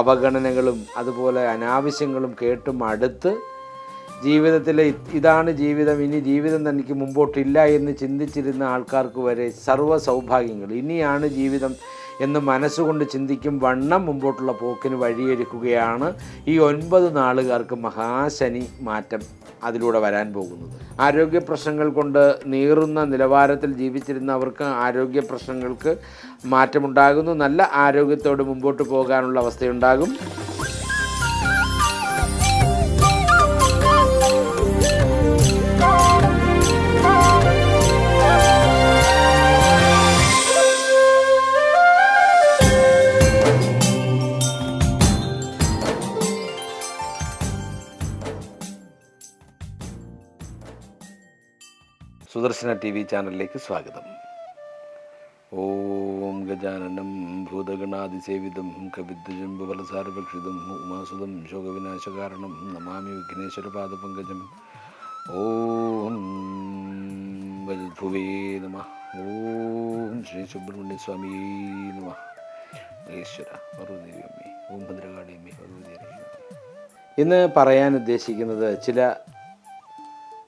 അവഗണനകളും അതുപോലെ അനാവശ്യങ്ങളും കേട്ടും അടുത്ത് ജീവിതത്തിലെ ഇതാണ് ജീവിതം. ഇനി ജീവിതം തനിക്ക് മുമ്പോട്ടില്ല എന്ന് ചിന്തിച്ചിരുന്ന ആൾക്കാർക്ക് വരെ സർവ സൗഭാഗ്യങ്ങൾ ഇനിയാണ് ജീവിതം എന്ന് മനസ്സുകൊണ്ട് ചിന്തിക്കും വണ്ണം മുമ്പോട്ടുള്ള പോക്കിന് വഴിയൊരുക്കുകയാണ് ഈ ഒൻപത് നാളുകാർക്ക് മഹാശനി മാറ്റം അതിലൂടെ വരാൻ പോകുന്നത്. ആരോഗ്യ പ്രശ്നങ്ങൾ കൊണ്ട് നീറുന്ന നിലവാരത്തിൽ ജീവിച്ചിരുന്നവർക്ക് ആരോഗ്യ പ്രശ്നങ്ങൾക്ക് മാറ്റമുണ്ടാകുന്നു. നല്ല ആരോഗ്യത്തോട് മുമ്പോട്ട് പോകാനുള്ള അവസ്ഥയുണ്ടാകും. സുദർശന ടി വി ചാനലിലേക്ക് സ്വാഗതം. ഓം ഗജാനനം ഭൂതഗണാതിസേവിതം കവിദ്വജംബുവലസാരഭക്ഷിതം ഉമാസുതം ശോകവിനാശകാരണം നമാമി വിഘ്നേശ്വരപാദപങ്കജം. ഓം വൽഭുവേ നമ. ഓം ശ്രീ സുബ്രഹ്മണ്യ സ്വാമി നമ. ഈശ്വര പർവതീയമ്മേ ഓം ഭദ്രകാളിയമ്മേ പർവതീയമ്മേ ഇന്ന് പറയാൻ ഉദ്ദേശിക്കുന്നത് ചില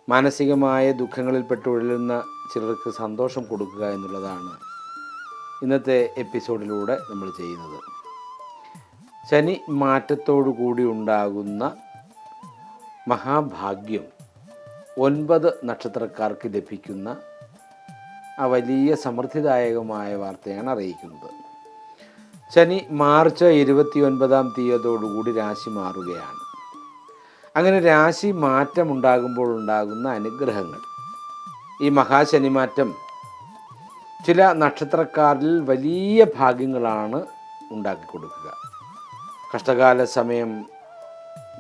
മാനസികമായ ദുഃഖങ്ങളിൽപ്പെട്ട് ഉഴലുന്ന ചിലർക്ക് സന്തോഷം കൊടുക്കുക എന്നുള്ളതാണ് ഇന്നത്തെ എപ്പിസോഡിലൂടെ നമ്മൾ ചെയ്യുന്നത്. ശനി മാറ്റത്തോടു കൂടി ഉണ്ടാകുന്ന മഹാഭാഗ്യം ഒൻപത് നക്ഷത്രക്കാർക്ക് ലഭിക്കുന്ന ആ വലിയ സമൃദ്ധിദായകമായ വാർത്തയാണ് അറിയിക്കുന്നത്. ശനി മാർച്ച് ഇരുപത്തി ഒൻപതാം തീയതിയോടുകൂടി രാശി മാറുകയാണ്. അങ്ങനെ രാശി മാറ്റം ഉണ്ടാകുമ്പോൾ ഉണ്ടാകുന്ന അനുഗ്രഹങ്ങൾ. ഈ മഹാശനി മാറ്റം ചില നക്ഷത്രക്കാരിൽ വലിയ ഭാഗ്യങ്ങളാണ് ഉണ്ടാക്കി കൊടുക്കുക. കഷ്ടകാല സമയം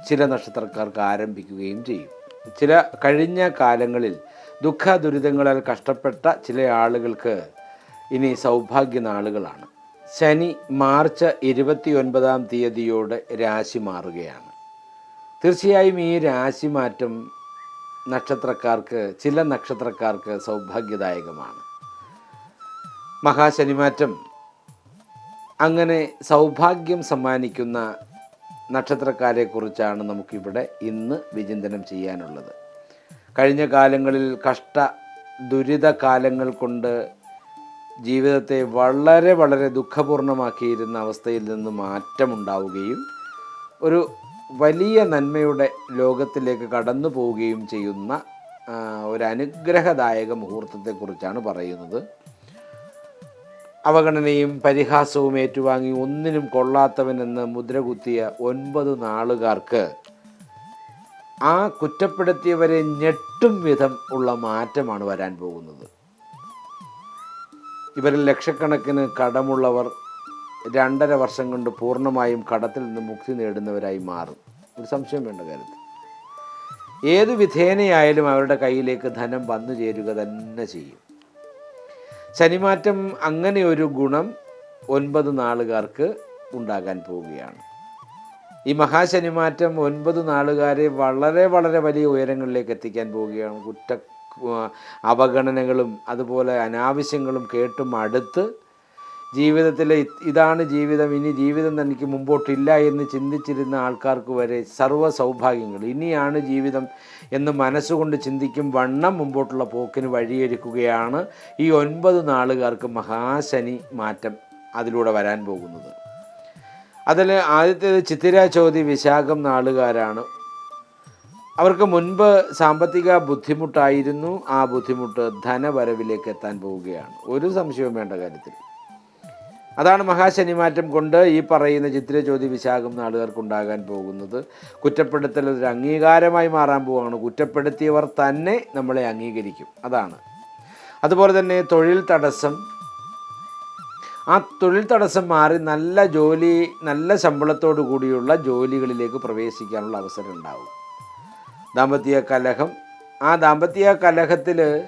ചില നക്ഷത്രക്കാർക്ക് ആരംഭിക്കുകയും ചെയ്യും. ചില കഴിഞ്ഞ കാലങ്ങളിൽ ദുഃഖ ദുരിതങ്ങളാൽ കഷ്ടപ്പെട്ട ചില ആളുകൾക്ക് ഇനി സൗഭാഗ്യ നാളുകളാണ്. ശനി മാർച്ച് ഇരുപത്തി ഒൻപതാം തീയതിയോടെ രാശി മാറുകയാണ്. തീർച്ചയായും ഈ രാശിമാറ്റം നക്ഷത്രക്കാർക്ക് ചില നക്ഷത്രക്കാർക്ക് സൗഭാഗ്യദായകമാണ്. മഹാശനിമാറ്റം അങ്ങനെ സൗഭാഗ്യം സമ്മാനിക്കുന്ന നക്ഷത്രക്കാരെക്കുറിച്ചാണ് നമുക്കിവിടെ ഇന്ന് വിചിന്തനം ചെയ്യാനുള്ളത്. കഴിഞ്ഞ കാലങ്ങളിൽ കഷ്ട ദുരിത കാലങ്ങൾ കൊണ്ട് ജീവിതത്തെ വളരെ വളരെ ദുഃഖപൂർണമാക്കിയിരുന്ന അവസ്ഥയിൽ നിന്ന് മാറ്റമുണ്ടാവുകയും ഒരു വലിയ നന്മയുടെ ലോകത്തിലേക്ക് കടന്നു പോവുകയും ചെയ്യുന്ന ഒരു അനുഗ്രഹദായക മുഹൂർത്തത്തെക്കുറിച്ചാണ് പറയുന്നത്. അവഗണനയും പരിഹാസവും ഏറ്റുവാങ്ങി ഒന്നിനും കൊള്ളാത്തവനെന്ന് മുദ്രകുത്തിയ ഒൻപത് നാളുകാർക്ക് ആ കുറ്റപ്പെടുത്തിയവരെ ഞെട്ടും വിധം ഉള്ള മാറ്റമാണ് വരാൻ പോകുന്നത്. ഇവരിൽ ലക്ഷക്കണക്കിന് കടമുള്ളവർ രണ്ടര വർഷം കൊണ്ട് പൂർണമായും കടത്തിൽ നിന്ന് മുക്തി നേടുന്നവരായി മാറും. ഒരു സംശയം വേണ്ട കാര്യത്തിൽ. ഏത് വിധേനയായാലും അവരുടെ കയ്യിലേക്ക് ധനം വന്നു ചേരുക തന്നെ ചെയ്യും. ശനിമാറ്റം അങ്ങനെ ഒരു ഗുണം ഒൻപത് നാളുകാർക്ക് ഉണ്ടാകാൻ പോവുകയാണ്. ഈ മഹാശനിമാറ്റം ഒൻപത് നാളുകാരെ വളരെ വളരെ വലിയ ഉയരങ്ങളിലേക്ക് എത്തിക്കാൻ പോവുകയാണ്. കുറ്റ അവഗണനകളും അതുപോലെ അനാവശ്യങ്ങളും കേട്ടും അടുത്ത് ജീവിതത്തിലെ ഇതാണ് ജീവിതം. ഇനി ജീവിതം തനിക്ക് മുമ്പോട്ടില്ല എന്ന് ചിന്തിച്ചിരുന്ന ആൾക്കാർക്ക് വരെ സർവ സൗഭാഗ്യങ്ങൾ. ഇനിയാണ് ജീവിതം എന്ന് മനസ്സുകൊണ്ട് ചിന്തിക്കും വണ്ണം മുമ്പോട്ടുള്ള പോക്കിന് വഴിയൊരുക്കുകയാണ് ഈ ഒൻപത് നാളുകാർക്ക് മഹാശനി മാറ്റം അതിലൂടെ വരാൻ പോകുന്നത്. അതിൽ ആദ്യത്തേത് ചിത്തിര ചോതി വിശാഖം നാളുകാരാണ്. അവർക്ക് മുൻപ് സാമ്പത്തിക ബുദ്ധിമുട്ടായിരുന്നു. ആ ബുദ്ധിമുട്ട് ധനവരവിലേക്ക് എത്താൻ പോവുകയാണ്. ഒരു സംശയവും വേണ്ട കാര്യത്തിൽ. അതാണ് മഹാശനിമാറ്റം കൊണ്ട് ഈ പറയുന്ന ചിത്രജ്യോതി വിശാഖം നാടുകാർക്കുണ്ടാകാൻ പോകുന്നത്. കുറ്റപ്പെടുത്തൽ ഒരു അംഗീകാരമായി മാറാൻ പോവുകയാണ്. കുറ്റപ്പെടുത്തിയവർ തന്നെ നമ്മളെ അംഗീകരിക്കും. അതാണ്. അതുപോലെ തന്നെ തൊഴിൽ തടസ്സം. ആ തൊഴിൽ തടസ്സം മാറി നല്ല ജോലി നല്ല ശമ്പളത്തോടു കൂടിയുള്ള ജോലികളിലേക്ക് പ്രവേശിക്കാനുള്ള അവസരം ഉണ്ടാവും. ദാമ്പത്യ കലഹം. ആ ദാമ്പത്യ കലഹത്തിൽ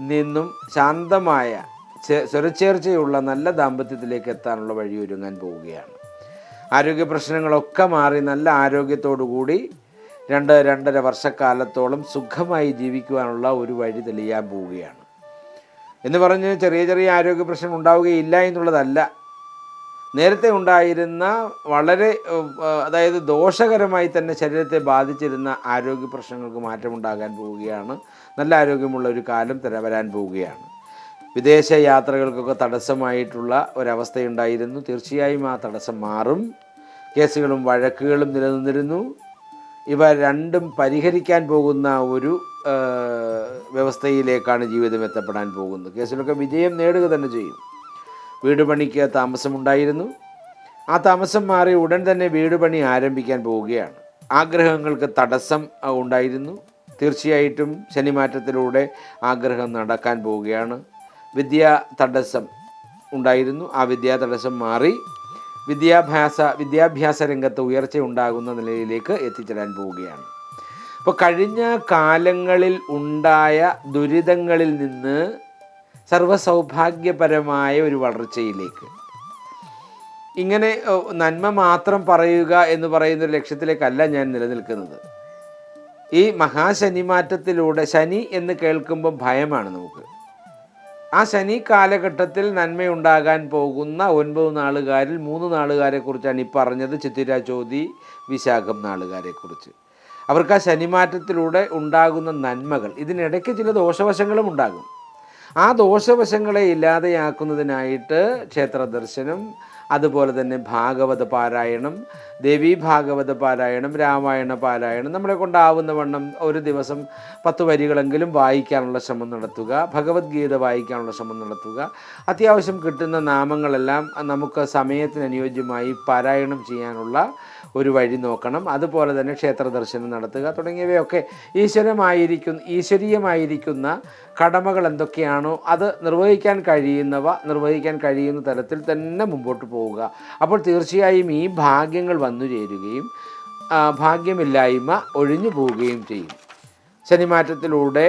നിന്നും ശാന്തമായ സ്വരച്ചേർച്ചയുള്ള നല്ല ദാമ്പത്യത്തിലേക്ക് എത്താനുള്ള വഴി ഒരുങ്ങാൻ പോവുകയാണ്. ആരോഗ്യ പ്രശ്നങ്ങളൊക്കെ മാറി നല്ല ആരോഗ്യത്തോടു കൂടി രണ്ട് രണ്ടര വർഷക്കാലത്തോളം സുഖമായി ജീവിക്കുവാനുള്ള ഒരു വഴി തെളിയാൻ പോവുകയാണ്. എന്ന് പറഞ്ഞ് ചെറിയ ചെറിയ ആരോഗ്യ പ്രശ്നം ഉണ്ടാവുകയില്ല എന്നുള്ളതല്ല. നേരത്തെ ഉണ്ടായിരുന്ന വളരെ അതായത് ദോഷകരമായി തന്നെ ശരീരത്തെ ബാധിച്ചിരുന്ന ആരോഗ്യ പ്രശ്നങ്ങൾക്ക് മാറ്റമുണ്ടാകാൻ പോവുകയാണ്. നല്ല ആരോഗ്യമുള്ള ഒരു കാലം തര വരാൻ പോവുകയാണ്. വിദേശ യാത്രകൾക്കൊക്കെ തടസ്സമായിട്ടുള്ള ഒരവസ്ഥയുണ്ടായിരുന്നു. തീർച്ചയായും ആ തടസ്സം മാറും. കേസുകളും വഴക്കുകളും നിലനിന്നിരുന്നു. ഇവ രണ്ടും പരിഹരിക്കാൻ പോകുന്ന ഒരു വ്യവസ്ഥയിലേക്കാണ് ജീവിതം എത്തപ്പെടാൻ പോകുന്നത്. കേസിലൊക്കെ വിജയം നേടുക തന്നെ ചെയ്യും. വീട് പണിക്ക് താമസമുണ്ടായിരുന്നു. ആ താമസം മാറി ഉടൻ തന്നെ വീട് പണി ആരംഭിക്കാൻ പോവുകയാണ്. ആഗ്രഹങ്ങൾക്ക് തടസ്സം ഉണ്ടായിരുന്നു. തീർച്ചയായിട്ടും ശനിമാറ്റത്തിലൂടെ ആഗ്രഹം നടക്കാൻ പോവുകയാണ്. വിദ്യാ തടസ്സം ഉണ്ടായിരുന്നു. ആ വിദ്യാ തടസ്സം മാറി വിദ്യാഭ്യാസ വിദ്യാഭ്യാസ രംഗത്ത് ഉയർച്ച ഉണ്ടാകുന്ന നിലയിലേക്ക് എത്തിച്ചേരാൻ പോവുകയാണ്. അപ്പോൾ കഴിഞ്ഞ കാലങ്ങളിൽ ഉണ്ടായ ദുരിതങ്ങളിൽ നിന്ന് സർവസൗഭാഗ്യപരമായ ഒരു വളർച്ചയിലേക്ക്. ഇങ്ങനെ നന്മ മാത്രം പറയുക എന്ന് പറയുന്ന ഒരു ലക്ഷ്യത്തിലേക്കല്ല ഞാൻ നിലനിൽക്കുന്നത്. ഈ മഹാശനിമാറ്റത്തിലൂടെ ശനി എന്ന് കേൾക്കുമ്പോൾ ഭയമാണ് നമുക്ക്. ആ ശനി കാലഘട്ടത്തിൽ നന്മയുണ്ടാകാൻ പോകുന്ന ഒൻപത് നാളുകാരിൽ മൂന്ന് നാളുകാരെ കുറിച്ചാണ് ഈ പറഞ്ഞത് ചിത്തിര ചോതി വിശാഖം നാളുകാരെ കുറിച്ച് അവർക്ക് ആ ശനിമാറ്റത്തിലൂടെ ഉണ്ടാകുന്ന നന്മകൾ ഇതിനിടയ്ക്ക് ചില ദോഷവശങ്ങളും ഉണ്ടാകും. ആ ദോഷവശങ്ങളെ ഇല്ലാതെയാക്കുന്നതിനായിട്ട് ക്ഷേത്ര ദർശനം അതുപോലെ തന്നെ ഭാഗവത പാരായണം ദേവി ഭാഗവത പാരായണം രാമായണ പാരായണം നമ്മളെ കൊണ്ടാവുന്ന വണ്ണം ഒരു ദിവസം പത്ത് വരികളെങ്കിലും വായിക്കാനുള്ള ശ്രമം നടത്തുക ഭഗവത്ഗീത വായിക്കാനുള്ള ശ്രമം നടത്തുക. അത്യാവശ്യം കിട്ടുന്ന നാമങ്ങളെല്ലാം നമുക്ക് സമയത്തിന് അനുയോജ്യമായി പാരായണം ചെയ്യാനുള്ള ഒരു വഴി നോക്കണം. അതുപോലെ തന്നെ ക്ഷേത്ര ദർശനം നടത്തുക തുടങ്ങിയവയൊക്കെ ഈശ്വരമായിരിക്കുന്ന ഈശ്വരീയമായിരിക്കുന്ന കടമകൾ എന്തൊക്കെയാണോ അത് നിർവഹിക്കാൻ കഴിയുന്നവ നിർവഹിക്കാൻ കഴിയുന്ന തരത്തിൽ തന്നെ മുമ്പോട്ട് പോവുക. അപ്പോൾ തീർച്ചയായും ഈ ഭാഗ്യങ്ങൾ വന്നു ചേരുകയും ഭാഗ്യമില്ലായ്മ ഒഴിഞ്ഞു പോവുകയും ചെയ്യും. ശനിമാറ്റത്തിലൂടെ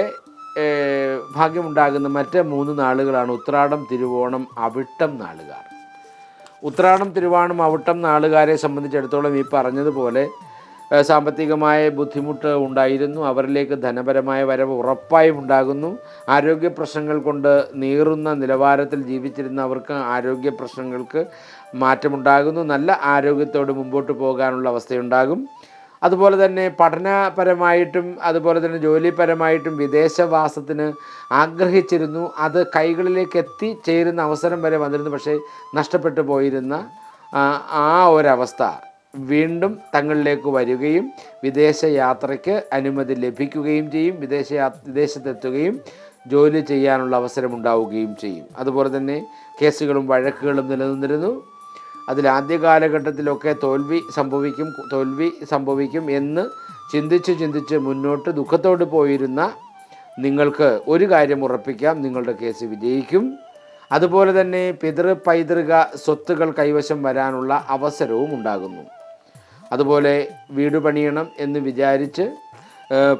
ഭാഗ്യമുണ്ടാകുന്ന മറ്റ് മൂന്ന് നാളുകളാണ് ഉത്രാടം തിരുവോണം അവിട്ടം നാളുകാർ. ഉത്രാടം തിരുവാണം അവിട്ടം നാളുകാരെ സംബന്ധിച്ചിടത്തോളം ഈ പറഞ്ഞതുപോലെ സാമ്പത്തികമായ ബുദ്ധിമുട്ട് ഉണ്ടായിരുന്നു. അവരിലേക്ക് ധനപരമായ വരവ് ഉറപ്പായും ഉണ്ടാകുന്നു. ആരോഗ്യ പ്രശ്നങ്ങൾ കൊണ്ട് നീറുന്ന നിലവാരത്തിൽ ജീവിച്ചിരുന്നവർക്ക് ആരോഗ്യ പ്രശ്നങ്ങൾക്ക് മാറ്റമുണ്ടാകുന്നു. നല്ല ആരോഗ്യത്തോട് മുമ്പോട്ട് പോകാനുള്ള അവസ്ഥയുണ്ടാകും. അതുപോലെ തന്നെ പഠനപരമായിട്ടും അതുപോലെ തന്നെ ജോലിപരമായിട്ടും വിദേശവാസത്തിന് ആഗ്രഹിച്ചിരുന്നു. അത് കൈകളിലേക്ക് എത്തിച്ചേരുന്ന അവസരം വരെ വന്നിരുന്നു. പക്ഷേ നഷ്ടപ്പെട്ടു പോയിരുന്ന ആ, ഒരവസ്ഥ വീണ്ടും തങ്ങളിലേക്ക് വരികയും വിദേശ യാത്രയ്ക്ക് അനുമതി ലഭിക്കുകയും ചെയ്യും. വിദേശ വിദേശത്തെത്തുകയും ജോലി ചെയ്യാനുള്ള അവസരം ഉണ്ടാവുകയും ചെയ്യും. അതുപോലെ തന്നെ കേസുകളും വഴക്കുകളും നിലനിന്നിരുന്നു. അതിൽ ആദ്യ കാലഘട്ടത്തിലൊക്കെ തോൽവി സംഭവിക്കും തോൽവി സംഭവിക്കും എന്ന് ചിന്തിച്ച് ചിന്തിച്ച് മുന്നോട്ട് ദുഃഖത്തോട് പോയിരുന്ന നിങ്ങൾക്ക് ഒരു കാര്യം ഉറപ്പിക്കാം നിങ്ങളുടെ കേസ് വിജയിക്കും. അതുപോലെ തന്നെ പിതൃ പൈതൃക സ്വത്തുകൾ കൈവശം വരാനുള്ള അവസരവും ഉണ്ടാകുന്നു. അതുപോലെ വീട് പണിയണം എന്ന് വിചാരിച്ച്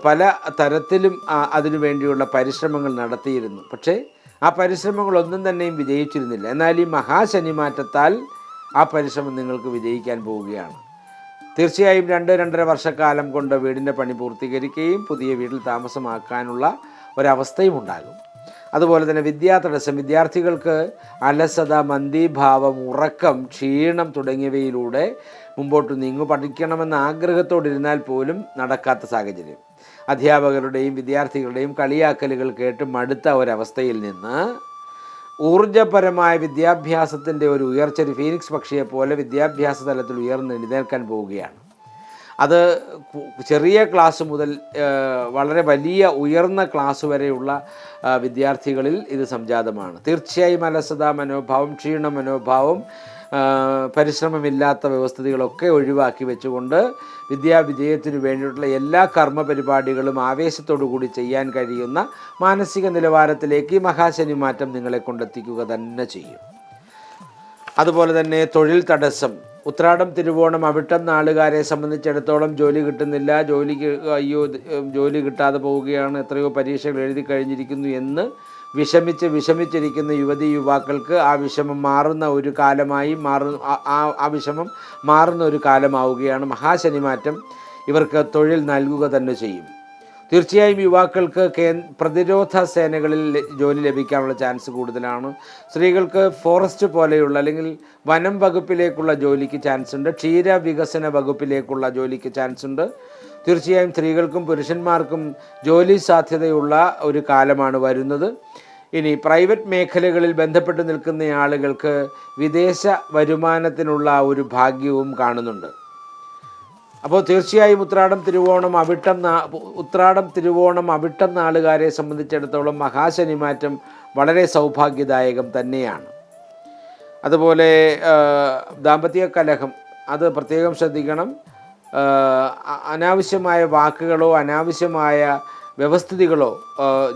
പല തരത്തിലും അതിനു വേണ്ടിയുള്ള പരിശ്രമങ്ങൾ നടത്തിയിരുന്നു. പക്ഷേ ആ പരിശ്രമങ്ങളൊന്നും തന്നെയും വിജയിച്ചിരുന്നില്ല. എന്നാൽ ഈ മഹാശനിമാറ്റത്താൽ ആ പരിശ്രമം നിങ്ങൾക്ക് വിജയിക്കാൻ പോവുകയാണ്. തീർച്ചയായും രണ്ട് രണ്ടര വർഷക്കാലം കൊണ്ട് വീടിന്റെ പണി പൂർത്തീകരിക്കുകയും പുതിയ വീട്ടിൽ താമസമാക്കാനുള്ള ഒരവസ്ഥയും ഉണ്ടാകും. അതുപോലെ തന്നെ വിദ്യാ തടസ്സം വിദ്യാർത്ഥികൾക്ക് അലസത മന്ദീഭാവം ഉറക്കം ക്ഷീണം തുടങ്ങിയവയിലൂടെ മുമ്പോട്ട് നീങ്ങു പഠിക്കണമെന്ന ആഗ്രഹത്തോടിരുന്നാൽ പോലും നടക്കാത്ത സാഹചര്യം. അധ്യാപകരുടെയും വിദ്യാർത്ഥികളുടെയും കളിയാക്കലുകൾ കേട്ട് മടുത്ത ഒരവസ്ഥയിൽ നിന്ന് ഊർജപരമായ വിദ്യാഭ്യാസത്തിന്റെ ഒരു ഉയർച്ച ഒരു ഫീനിക്സ് പക്ഷിയെ പോലെ വിദ്യാഭ്യാസ തലത്തിൽ ഉയർന്ന് എഴുന്നേൽക്കാൻ പോവുകയാണ്. അത് ചെറിയ ക്ലാസ് മുതൽ വളരെ വലിയ ഉയർന്ന ക്ലാസ് വരെയുള്ള വിദ്യാർത്ഥികളിൽ ഇത് സംജാതമാണ്. തീർച്ചയായും അലസത മനോഭാവം ക്ഷീണ മനോഭാവം പരിശ്രമമില്ലാത്ത വ്യവസ്ഥിതികളൊക്കെ ഒഴിവാക്കി വെച്ചുകൊണ്ട് വിദ്യാവിജയത്തിനു വേണ്ടിയിട്ടുള്ള എല്ലാ കർമ്മ പരിപാടികളും ആവേശത്തോടു കൂടി ചെയ്യാൻ കഴിയുന്ന മാനസിക നിലവാരത്തിലേക്ക് മഹാശനി മാറ്റം നിങ്ങളെ കൊണ്ടെത്തിക്കുക തന്നെ ചെയ്യും. അതുപോലെ തന്നെ തൊഴിൽ തടസ്സം. ഉത്രാടം തിരുവോണം അവിട്ടം നാളുകാരെ സംബന്ധിച്ചിടത്തോളം ജോലി കിട്ടുന്നില്ല. ജോലിക്ക് അയ്യോ ജോലി കിട്ടാതെ പോവുകയാണ്. എത്രയോ പരീക്ഷകൾ എഴുതി കഴിഞ്ഞിരിക്കുന്നു എന്ന് വിഷമിച്ച് വിഷമിച്ചിരിക്കുന്ന യുവതി യുവാക്കൾക്ക് ആ വിഷമം മാറുന്ന ഒരു കാലമായി മാറു ആ- വിഷമം മാറുന്ന ഒരു കാലമാവുകയാണ്. മഹാശനിമാറ്റം ഇവർക്ക് തൊഴിൽ നൽകുക തന്നെ ചെയ്യും. തീർച്ചയായും യുവാക്കൾക്ക് കേ പ്രതിരോധ സേനകളിൽ ജോലി ലഭിക്കാനുള്ള ചാൻസ് കൂടുതലാണ്. സ്ത്രീകൾക്ക് ഫോറസ്റ്റ് പോലെയുള്ള അല്ലെങ്കിൽ വനം വകുപ്പിലേക്കുള്ള ജോലിക്ക് ചാൻസ് ഉണ്ട് ക്ഷീര വികസന വകുപ്പിലേക്കുള്ള ജോലിക്ക് ചാൻസ് ഉണ്ട് തീർച്ചയായും സ്ത്രീകൾക്കും പുരുഷന്മാർക്കും ജോലി സാധ്യതയുള്ള ഒരു കാലമാണ് വരുന്നത്. ഇനി പ്രൈവറ്റ് മേഖലകളിൽ ബന്ധപ്പെട്ട് നിൽക്കുന്ന ആളുകൾക്ക് വിദേശ വരുമാനത്തിനുള്ള ഒരു ഭാഗ്യവും കാണുന്നുണ്ട്. അപ്പോൾ തീർച്ചയായും ഉത്രാടം തിരുവോണം അവിട്ടം ഉത്രാടം തിരുവോണം അവിട്ടം നാളുകാരെ സംബന്ധിച്ചിടത്തോളം മഹാശനിമാറ്റം വളരെ സൗഭാഗ്യദായകം തന്നെയാണ്. അതുപോലെ ദാമ്പത്യ കലഹം അത് പ്രത്യേകം ശ്രദ്ധിക്കണം. അനാവശ്യമായ വാക്കുകളോ അനാവശ്യമായ വ്യവസ്ഥിതികളോ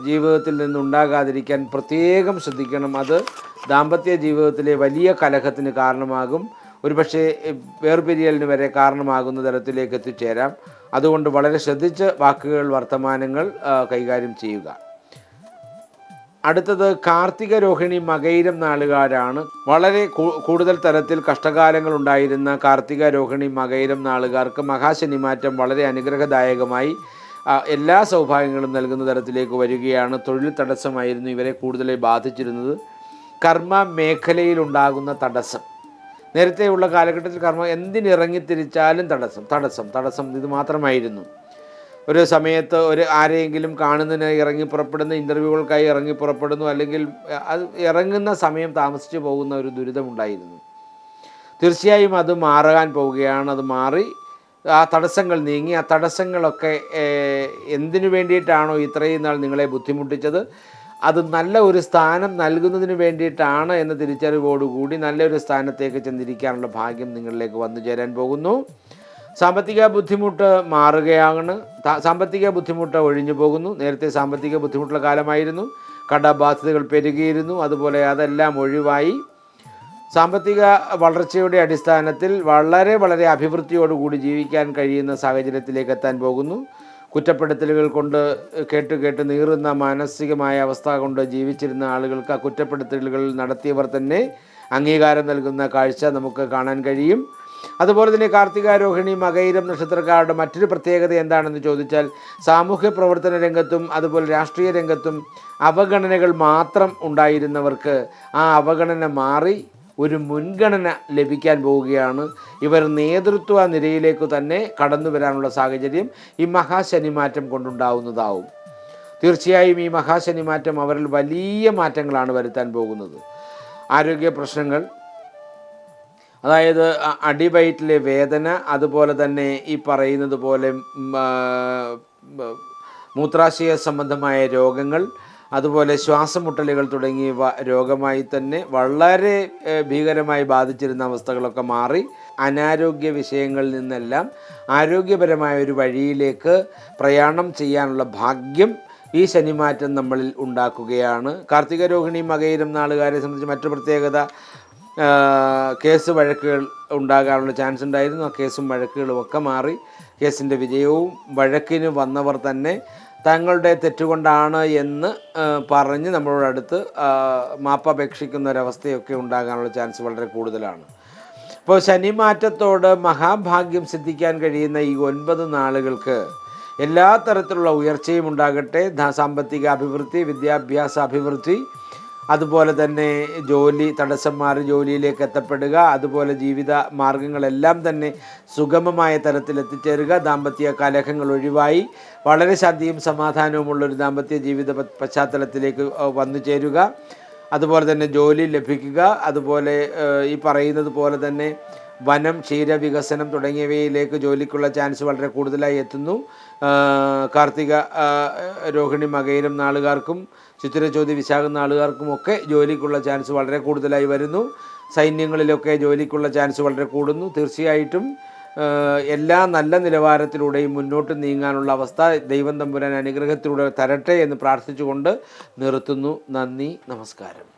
ജീവിതത്തിൽ നിന്നുണ്ടാകാതിരിക്കാൻ പ്രത്യേകം ശ്രദ്ധിക്കണം. അത് ദാമ്പത്യ ജീവിതത്തിലെ വലിയ കലഹത്തിന് കാരണമാകും. ഒരുപക്ഷെ വേർപിരിയലിന് വരെ കാരണമാകുന്ന തരത്തിലേക്ക് എത്തിച്ചേരാം. അതുകൊണ്ട് വളരെ ശ്രദ്ധിച്ച് വാക്കുകൾ വർത്തമാനങ്ങൾ കൈകാര്യം ചെയ്യുക. അടുത്തത് കാർത്തിക രോഹിണി മകയിരം നാളുകാരാണ്. വളരെ കൂടുതൽ തരത്തിൽ കഷ്ടകാലങ്ങൾ ഉണ്ടായിരുന്ന കാർത്തിക രോഹിണി മകയിരം നാളുകാർക്ക് മഹാശനിമാറ്റം വളരെ അനുഗ്രഹദായകമായി എല്ലാ സൗഭാഗ്യങ്ങളും നൽകുന്ന തരത്തിലേക്ക് വരികയാണ്. തൊഴിൽ തടസ്സമായിരുന്നു ഇവരെ കൂടുതലായി ബാധിച്ചിരുന്നത്. കർമ്മ മേഖലയിലുണ്ടാകുന്ന തടസ്സം. നേരത്തെയുള്ള കാലഘട്ടത്തിൽ കർമ്മ എന്തിനിറങ്ങിത്തിരിച്ചാലും തടസ്സം തടസ്സം തടസ്സം ഇത് മാത്രമായിരുന്നു. ഒരു സമയത്ത് ഒരു ആരെയെങ്കിലും കാണുന്നതിന് ഇറങ്ങി പുറപ്പെടുന്ന ഇന്റർവ്യൂകൾക്കായി ഇറങ്ങി പുറപ്പെടുന്നു അല്ലെങ്കിൽ അത് ഇറങ്ങുന്ന സമയം താമസിച്ചു പോകുന്ന ഒരു ദുരിതമുണ്ടായിരുന്നു തീർച്ചയായും അത് മാറാൻ പോവുകയാണ്. അത് മാറി ആ തടസ്സങ്ങൾ നീങ്ങി. ആ തടസ്സങ്ങളൊക്കെ എന്തിനു വേണ്ടിയിട്ടാണോ ഇത്രയും നാൾ നിങ്ങളെ ബുദ്ധിമുട്ടിച്ചത്? അത് നല്ല ഒരു സ്ഥാനം നൽകുന്നതിന് വേണ്ടിയിട്ടാണ് എന്ന തിരിച്ചറിവോടുകൂടി നല്ലൊരു സ്ഥാനത്തേക്ക് ചെന്നിരിക്കാനുള്ള ഭാഗ്യം നിങ്ങളിലേക്ക് വന്നു ചേരാൻ പോകുന്നു. സാമ്പത്തിക ബുദ്ധിമുട്ട് മാറുകയാണ്. സാമ്പത്തിക ബുദ്ധിമുട്ട് ഒഴിഞ്ഞു പോകുന്നു. നേരത്തെ സാമ്പത്തിക ബുദ്ധിമുട്ടുള്ള കാലമായിരുന്നു. കടബാധ്യതകൾ പെരുകിയിരുന്നു. അതുപോലെ അതെല്ലാം ഒഴിവായി. സാമ്പത്തിക വളർച്ചയുടെ അടിസ്ഥാനത്തിൽ വളരെ വളരെ അഭിവൃദ്ധിയോടുകൂടി ജീവിക്കാൻ കഴിയുന്ന സാഹചര്യത്തിലേക്ക് എത്താൻ പോകുന്നു. കുറ്റപ്പെടുത്തലുകൾ കൊണ്ട് കേട്ട് കേട്ട് നീറുന്ന മാനസികമായ അവസ്ഥ കൊണ്ട് ജീവിച്ചിരുന്ന ആളുകൾക്ക് ആ കുറ്റപ്പെടുത്തലുകൾ നടത്തിയവർ തന്നെ അംഗീകാരം നൽകുന്ന കാഴ്ച നമുക്ക് കാണാൻ കഴിയും. അതുപോലെ തന്നെ കാർത്തിക രോഹിണി മകയിരം നക്ഷത്രക്കാരുടെ മറ്റൊരു പ്രത്യേകത എന്താണെന്ന് ചോദിച്ചാൽ സാമൂഹ്യ പ്രവർത്തന രംഗത്തും അതുപോലെ രാഷ്ട്രീയ രംഗത്തും അവഗണനകൾ മാത്രം ഉണ്ടായിരുന്നവർക്ക് ആ അവഗണന മാറി ഒരു മുൻഗണന ലഭിക്കാൻ പോവുകയാണ്. ഇവർ നേതൃത്വ നിരയിലേക്ക് തന്നെ കടന്നു വരാനുള്ള സാഹചര്യം ഈ മഹാശനിമാറ്റം കൊണ്ടുണ്ടാവുന്നതാവും. തീർച്ചയായും ഈ മഹാശനിമാറ്റം അവരിൽ വലിയ മാറ്റങ്ങളാണ് വരുത്താൻ പോകുന്നത്. ആരോഗ്യ പ്രശ്നങ്ങൾ അതായത് അടിവയറ്റിലെ വേദന അതുപോലെ തന്നെ ഈ പറയുന്നത് പോലെ മൂത്രാശയ സംബന്ധമായ രോഗങ്ങൾ അതുപോലെ ശ്വാസമുട്ടലുകൾ തുടങ്ങിയവ രോഗമായി തന്നെ വളരെ ഭീകരമായി ബാധിച്ചിരുന്ന അവസ്ഥകളൊക്കെ മാറി. അനാരോഗ്യ വിഷയങ്ങളിൽ നിന്നെല്ലാം ആരോഗ്യപരമായ ഒരു വഴിയിലേക്ക് പ്രയാണം ചെയ്യാനുള്ള ഭാഗ്യം ഈ ശനിമാറ്റം നമ്മളിൽ ഉണ്ടാക്കുകയാണ്. കാർത്തിക രോഹിണി മകയിരം നാളുകാരെ സംബന്ധിച്ച് മറ്റു പ്രത്യേകത കേസ് വഴക്കുകൾ ഉണ്ടാകാനുള്ള ചാൻസ് ഉണ്ടായിരുന്നു. ആ കേസും വഴക്കുകളും ഒക്കെ മാറി. കേസിന്റെ വിജയവും വഴക്കിന് വന്നവർ തന്നെ തങ്ങളുടെ തെറ്റുകൊണ്ടാണ് എന്ന് പറഞ്ഞ് നമ്മളോടടുത്ത് മാപ്പ് മാപ്പപേക്ഷിക്കുന്ന ഒരവസ്ഥയൊക്കെ ഉണ്ടാകാനുള്ള ചാൻസ് വളരെ കൂടുതലാണ്. അപ്പോൾ ശനിമാറ്റത്തോട് മഹാഭാഗ്യം സിദ്ധിക്കാൻ കഴിയുന്ന ഈ ഒൻപത് നാളുകൾക്ക് എല്ലാ തരത്തിലുള്ള ഉയർച്ചയും ഉണ്ടാകട്ടെ. സാമ്പത്തിക അഭിവൃദ്ധി വിദ്യാഭ്യാസ അഭിവൃദ്ധി അതുപോലെ തന്നെ ജോലി തടസ്സം മാറി ജോലിയിലേക്ക് എത്തപ്പെടുക അതുപോലെ ജീവിത മാർഗങ്ങളെല്ലാം തന്നെ സുഗമമായ തരത്തിൽ എത്തിച്ചേരുക. ദാമ്പത്യ കലഹങ്ങൾ ഒഴിവായി വളരെ ശാന്തിയും സമാധാനവുമുള്ളൊരു ദാമ്പത്യ ജീവിത പശ്ചാത്തലത്തിലേക്ക് വന്നു ചേരുക അതുപോലെ തന്നെ ജോലി ലഭിക്കുക അതുപോലെ ഈ പറയുന്നത് പോലെ തന്നെ വനം ക്ഷീരവികസനം തുടങ്ങിയവയിലേക്ക് ജോലിക്കുള്ള ചാൻസ് വളരെ കൂടുതലായി എത്തുന്നു. കാർത്തിക രോഹിണി മകയിലും നാളുകാർക്കും ചിത്രചോതി വിശാഖം നാളുകാർക്കും ഒക്കെ ജോലിക്കുള്ള ചാൻസ് വളരെ കൂടുതലായി വരുന്നു. സൈന്യങ്ങളിലൊക്കെ ജോലിക്കുള്ള ചാൻസ് വളരെ കൂടുന്നു. തീർച്ചയായിട്ടും എല്ലാ നല്ല നിലവാരത്തിലൂടെയും മുന്നോട്ട് നീങ്ങാനുള്ള അവസ്ഥ ദൈവം തമ്പുരാൻ അനുഗ്രഹത്തിലൂടെ തരട്ടെ എന്ന് പ്രാർത്ഥിച്ചുകൊണ്ട് നിർത്തുന്നു. നന്ദി നമസ്കാരം.